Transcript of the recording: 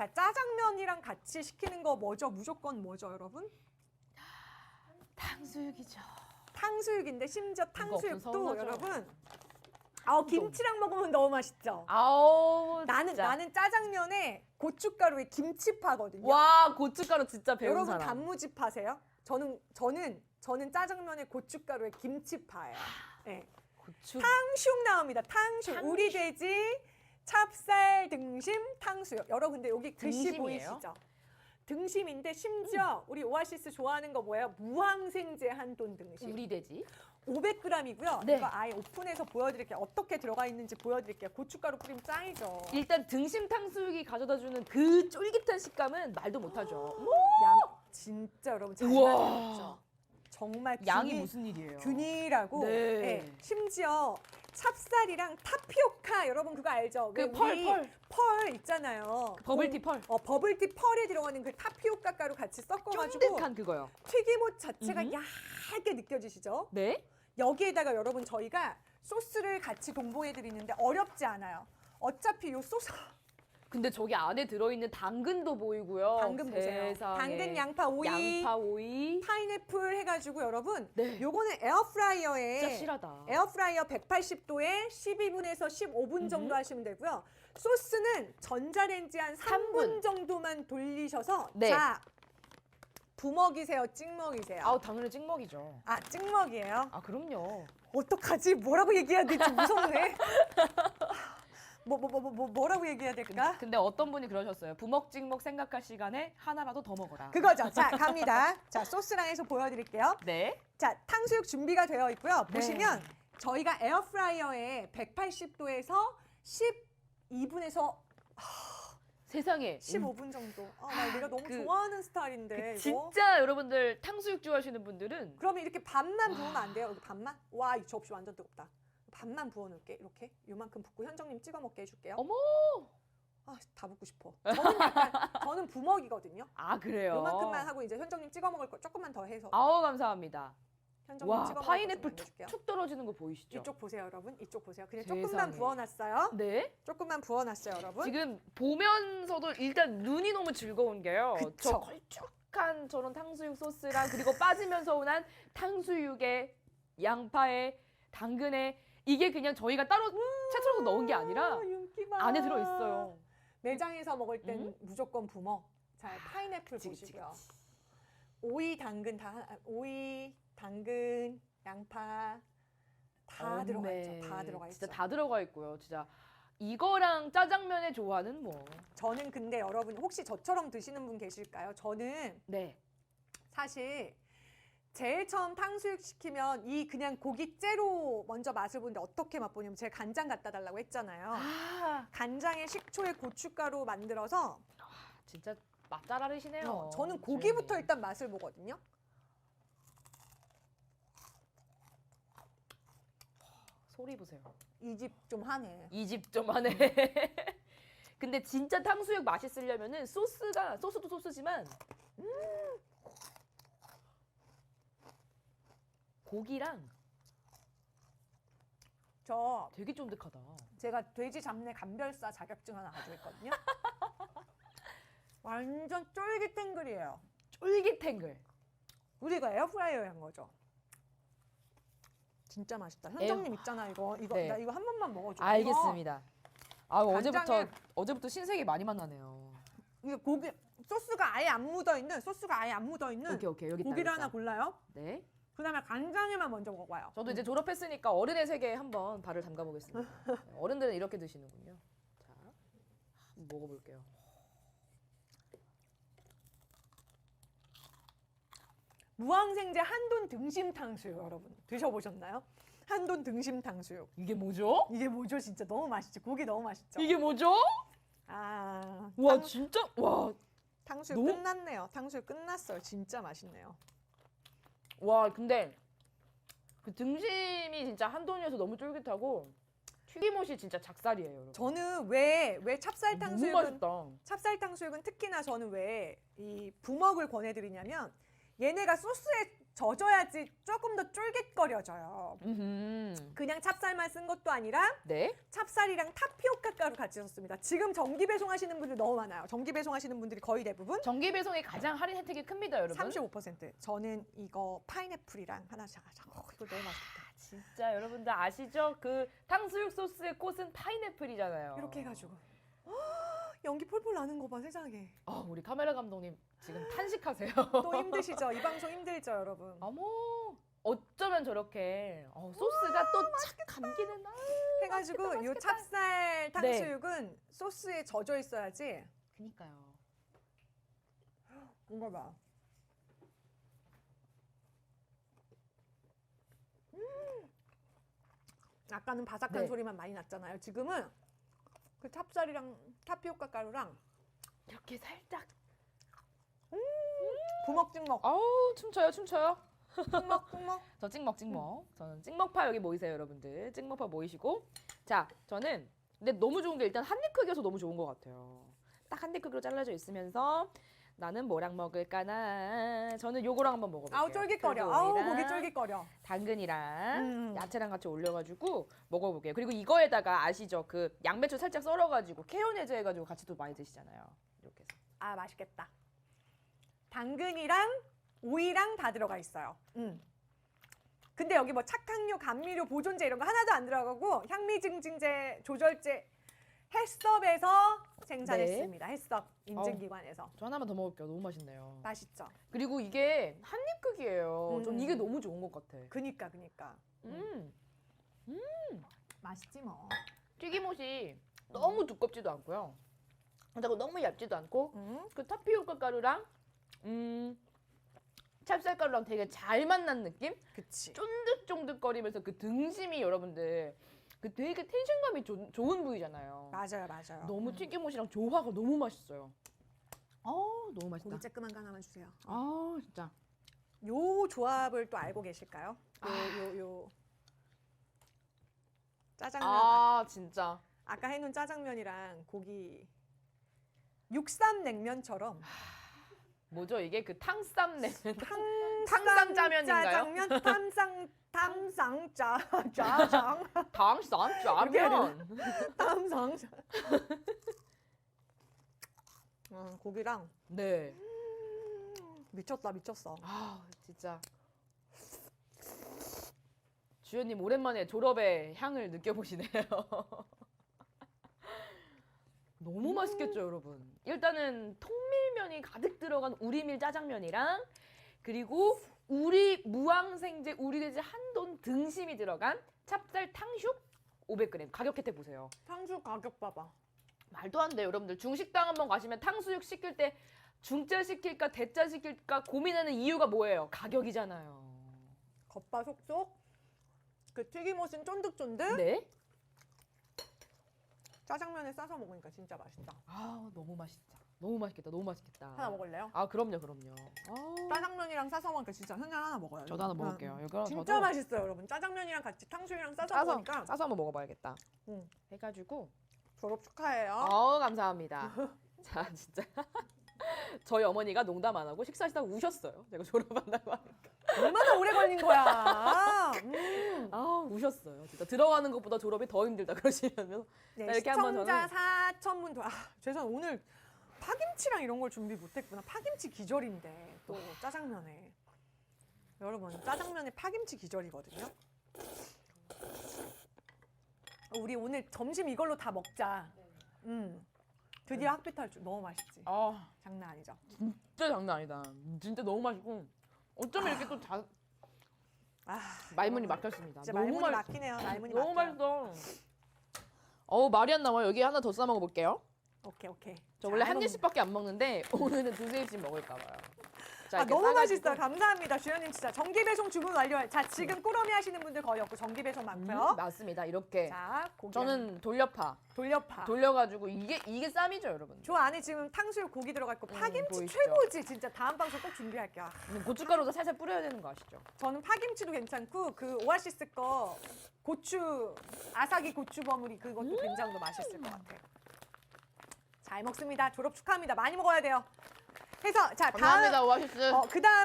자, 짜장면이랑 같이 시키는 거 뭐죠? 무조건 뭐죠, 여러분? 탕수육이죠. 탕수육인데 심지어 탕수육도 서운하죠. 여러분 아, 김치랑 먹으면 너무 맛있죠. 아우 나는 진짜. 나는 짜장면에 고춧가루에 김치파거든요. 와 고춧가루 진짜 배운 여러분 사람. 단무지 파세요? 저는 저는 저는 짜장면에 고춧가루에 김치파예요. 네. 고추. 탕수육 나옵니다. 탕수육. 탕수육. 우리 돼지 찹쌀 등심 탕수육. 여러분 근데 여기 글씨 등심이에요? 보이시죠? 등심인데 심지어 우리 오아시스 좋아하는 거 뭐예요? 무항생제 한돈 등심. 우리 돼지. 500g이고요. 네. 이거 아예 오픈해서 보여드릴게요. 어떻게 들어가 있는지 보여드릴게요. 고춧가루 뿌리면 짱이죠. 일단 등심 탕수육이 가져다주는 그 쫄깃한 식감은 말도 못하죠. 양 진짜 여러분 잘 우와. 만들었죠. 정말 양이 균이- 무슨 일이에요? 균일하고 네. 네, 심지어 찹쌀이랑 타피오카 여러분 그거 알죠? 왜그 펄, 우리 펄. 펄 있잖아요. 버블티 펄. 어, 버블티 펄에 들어가는 그 타피오카 가루 같이 섞어가지고 쫀득한 그거요. 튀김옷 자체가 음흠. 얇게 느껴지시죠? 네. 여기에다가 여러분 저희가 소스를 같이 동봉해 드리는데 어렵지 않아요. 어차피 요 소스 근데 저기 안에 들어있는 당근도 보이고요. 당근 보세요. 세상에. 당근, 양파, 오이, 양파, 오이. 파인애플 해가지고 여러분 네. 요거는 에어프라이어에 진짜 실하다. 에어프라이어 180도에 12분에서 15분 정도 하시면 되고요. 소스는 전자레인지 한 3분, 3분. 정도만 돌리셔서 네. 자 부먹이세요, 찍먹이세요. 아우 당연히 찍먹이죠. 아 찍먹이에요. 아 그럼요. 어떡하지? 뭐라고 얘기해야 될지 무섭네. 뭐 뭐 뭐 뭐 뭐, 라고 얘기해야 될까? 근데 어떤 분이 그러셨어요. 부먹 찍먹 생각할 시간에 하나라도 더 먹어라. 그거죠. 자 갑니다. 자 소스랑 해서 보여드릴게요. 네. 자 탕수육 준비가 되어 있고요. 네. 보시면 저희가 에어프라이어에 180도에서 12분에서 세상에. 15분 정도. 아, 나 내가 너무 그- 좋아하는 스타일인데 그 이거. 진짜 여러분들 탕수육 좋아하시는 분들은 그러면 이렇게 반만 부으면 안 돼요? 여기 반만? 와, 이 접시 완전 뜨겁다. 반만 부어 놓을게. 이렇게 요만큼 붓고 현정님 찍어 먹게 해줄게요. 어머. 아, 다 붓고 싶어. 저는 약간 저는 부먹이거든요. 아 그래요. 요만큼만 하고 이제 현정님 찍어 먹을 거 조금만 더 해서 아우 감사합니다. 현정님 와 찍어 먹을 파인애플 해줄게요. 툭툭 떨어지는 거 보이시죠? 이쪽 보세요, 여러분. 이쪽 보세요. 그냥 세상에. 조금만 부어놨어요. 네. 조금만 부어놨어요, 여러분. 지금 보면서도 일단 눈이 너무 즐거운 게요. 그쵸. 저 걸쭉한 저런 탕수육 소스랑 그리고 빠지면서 온 한 탕수육에 양파에 당근에 이게 그냥 저희가 따로 채썰어서 넣은 게 아니라 아, 윤기만. 안에 들어 있어요. 매장에서 먹을 땐 음? 무조건 부먹. 자, 파인애플 그치, 그치, 보시고요. 오이, 당근 다 하- 오이, 당근, 양파 다 들어가 어메, 있죠. 다 들어가 있죠. 진짜 다 들어가 있고요. 진짜 이거랑 짜장면의 조화는 뭐. 저는 근데 여러분 혹시 저처럼 드시는 분 계실까요? 저는 네. 사실 제일 처음 탕수육 시키면 이 그냥 고기째로 먼저 맛을 보는데 어떻게 맛보냐면 제가 간장 갖다 달라고 했잖아요. 아 간장에 식초에 고춧가루 만들어서 진짜 맛잘알으시네요. 어, 저는 고기부터 주인님. 일단 맛을 보거든요. 소리 보세요. 이 집 좀 하네. 이 집 좀 하네. 근데 진짜 탕수육 맛있으려면은 소스가 소스도 소스지만 고기랑 저 되게 쫀득하다. 제가 돼지 잡내 감별사 자격증 하나 가지고 있거든요. 완전 쫄깃탱글이에요. 쫄깃탱글. 우리가 에어프라이어에 한 거죠. 진짜 맛있다. 현정님 있잖아 이거 이거 네. 나 이거 한 번만 먹어줘. 알겠습니다. 아 어제부터 간장에- 어제부터 신세계 많이 만나네요. 이거, 고기 소스가 아예 안 묻어 있는 소스가 아예 안 묻어 있는 오케이 오케이 여기 있다. 고기를 여기 있다. 하나 골라요. 네. 그다음에 간장에만 먼저 먹어요. 저도 이제 졸업했으니까 어른의 세계에 한번 발을 담가 보겠습니다. 네, 어른들은 이렇게 드시는군요. 자, 한번 먹어볼게요. 무항생제 한돈 등심 탕수육 여러분 드셔보셨나요? 한돈 등심 탕수육 이게 뭐죠? 이게 뭐죠 진짜 너무 맛있지 고기 너무 맛있죠. 이게 뭐죠? 아 와 탕- 진짜 와 탕수육 너무- 끝났네요. 탕수육 끝났어요. 진짜 맛있네요. 와 근데 그 등심이 진짜 한돈이어서 너무 쫄깃하고 튀김옷이 진짜 작살이에요 여러분. 저는 왜 왜 찹쌀 너무 탕수육은 맛있다. 찹쌀 탕수육은 특히나 저는 왜 이 부먹을 권해드리냐면 얘네가 소스에 젖어야지 조금 더 쫄깃거려져요. 음. 그냥 찹쌀만 쓴 것도 아니라 네. 찹쌀이랑 타피오카 가루 같이 썼습니다. 지금 정기 배송하시는 분들 너무 많아요. 정기 배송하시는 분들이 거의 대부분 정기 배송이 가장 할인 혜택이 큽니다, 여러분. 35%. 저는 이거 파인애플이랑 하나 사가자. 어, 이거 너무 맛있겠다. 진짜 여러분들 아시죠? 그 탕수육 소스의 꽃은 파인애플이잖아요. 이렇게 해가지고 헉, 연기 폴폴 나는 거 봐 세상에. 아, 우리 카메라 감독님 지금 탄식하세요. 또 힘드시죠? 이 방송 힘들죠, 여러분. 어머, 어쩌면 저렇게 어, 소스가 또 착 감기는 아. 해가지고 맛있겠다, 요 맛있겠다. 찹쌀 탕수육은 소스에 젖어 있어야지. 그니까요. 뭔가 봐. 음. 아까는 바삭한 네. 소리만 많이 났잖아요. 지금은 그 찹쌀이랑 타피오카 가루랑 이렇게 살짝 부먹 찍먹, 아우 춤춰요 춤춰요. 찍먹 찍먹. 저 찍먹 찍먹. 저는 찍먹파 여기 모이세요 여러분들. 찍먹파 모이시고. 자 저는 근데 너무 좋은 게 일단 한 입 크기여서 너무 좋은 것 같아요. 딱 한 입 크기로 잘라져 있으면서 나는 뭐랑 먹을까나. 저는 요거랑 한번 먹어볼게요. 아우 쫄깃거려. 아우 고기 쫄깃거려. 당근이랑 음. 야채랑 같이 올려가지고 먹어볼게요. 그리고 이거에다가 아시죠? 그 양배추 살짝 썰어가지고 케요네즈 해가지고 같이 또 많이 드시잖아요. 이렇게 해서. 아 맛있겠다. 당근이랑 오이랑 다 들어가 있어요. 음. 근데 여기 뭐 착향료, 감미료, 보존제 이런 거 하나도 안 들어가고 향미 증진제, 조절제 햇섭에서 생산했습니다. 햇섭 인증기관에서 저 하나만 더 먹을게요. 너무 맛있네요. 맛있죠. 그리고 이게 한입 크기예요. 전 음. 이게 너무 좋은 것 같아. 그니까 그니까 음. 맛있지 뭐. 튀김옷이 너무 두껍지도 않고요. 그렇다고 너무 얇지도 않고 음. 그 타피오카 가루랑 음 찹쌀 가루랑 되게 잘 만난 느낌? 그치. 쫀득쫀득거리면서 그 등심이 여러분들 그 되게 텐션감이 좋- 좋은 부위잖아요. 맞아요, 맞아요. 너무 음. 튀김옷이랑 조화가 너무 맛있어요. 아 너무 맛있다. 고기 쬐끄만 거 하나만 주세요. 아 진짜. 요 조합을 또 알고 계실까요? 아. 요요 요. 짜장면 아 진짜. 아까 해놓은 짜장면이랑 고기 육삼 냉면처럼 뭐죠 이게 그 탕쌈냉. 탕 탕상 짜면인가요? 짜장면 탐상 탐상 짜 짜장 탕쌈 짜면. 탐상 짜. 음, 고기랑 네. 미쳤다 미쳤어. 아 진짜. 주연님 오랜만에 졸업의 향을 느껴보시네요. 너무 맛있겠죠, 여러분. 일단은 통밀면이 가득 들어간 우리밀 짜장면이랑 그리고 우리 무항생제 우리돼지 한돈 등심이 들어간 찹쌀 탕슉 500g 가격 혜택 보세요. 탕수육 가격 봐봐. 말도 안 돼요, 여러분들. 중식당 한번 가시면 탕수육 시킬 때 중짜 시킬까 대짜 시킬까 고민하는 이유가 뭐예요? 가격이잖아요. 겉바 속속. 그 튀김옷은 쫀득쫀득. 네? 짜장면에 싸서 먹으니까 진짜 맛있다. 아 너무 맛있다. 너무 맛있겠다. 너무 맛있겠다. 하나 먹을래요? 아 그럼요, 그럼요. 아, 짜장면이랑 싸서 먹으니까 진짜 그냥 하나 먹어요. 저도 하나 응. 먹을게요. 이거 진짜 저도 맛있어요, 여러분. 짜장면이랑 같이 탕수육이랑 싸서 싸서 먹으니까 싸서 한번 먹어봐야겠다. 응. 해가지고. 졸업 축하해요. 어 감사합니다. 자 진짜 저희 어머니가 농담 안 하고 식사하시다가 우셨어요. 제가 졸업한다고 하니까. 얼마나 오래 걸린 거야. 우셨어요. 진짜 들어가는 것보다 졸업이 더 힘들다 그러시면서 네, 자, 이렇게 한번 시청자 저는- 4천 분 더. 아, 죄송 오늘 파김치랑 이런 걸 준비 못했구나. 파김치 기절인데 또 짜장면에. 여러분 짜장면에 파김치 기절이거든요. 우리 오늘 점심 이걸로 다 먹자. 음. 드디어 학비 탈출 너무 맛있지. 아 장난 아니죠. 진짜 장난 아니다. 진짜 너무 맛있고 어쩌면 이렇게 또 자, 아, 말문이 막혔습니다. 진짜 너무 말문이 맛있어. 막히네요. 말문이 너무 막혀요. 맛있어. 어우 말이 안 나와요. 여기 하나 더 싸 먹어볼게요. 오케이 오케이. 저 원래 자, 한. 입씩밖에 안 먹는데 오늘은 두세 입씩 먹을까 봐요. 자, 아, 너무 싸가지고- 맛있어요. 감사합니다. 주연님 진짜 정기 배송 주문 완료. 자 지금 꾸러미 하시는 분들 거의 없고 정기 배송 많고요. 음, 맞습니다. 이렇게 자 고기 저는 돌려파 돌려파. 돌려가지고 이게 이게 쌈이죠, 여러분. 저 안에 지금 탕수육 고기 들어가 있고 음, 파김치 보이시죠? 최고지. 진짜 다음 방송 꼭 준비할게요. 아, 음, 고춧가루도 살살 뿌려야 되는 거 아시죠? 저는 파김치도 괜찮고 그 오아시스 거 고추 아사기 고추 버무리 그것도 된장도 맛있을 것 같아요. 잘 먹습니다. 졸업 축하합니다. 많이 먹어야 돼요. 해서 자 다음 감사합니다, 오아시스. 어, 그다음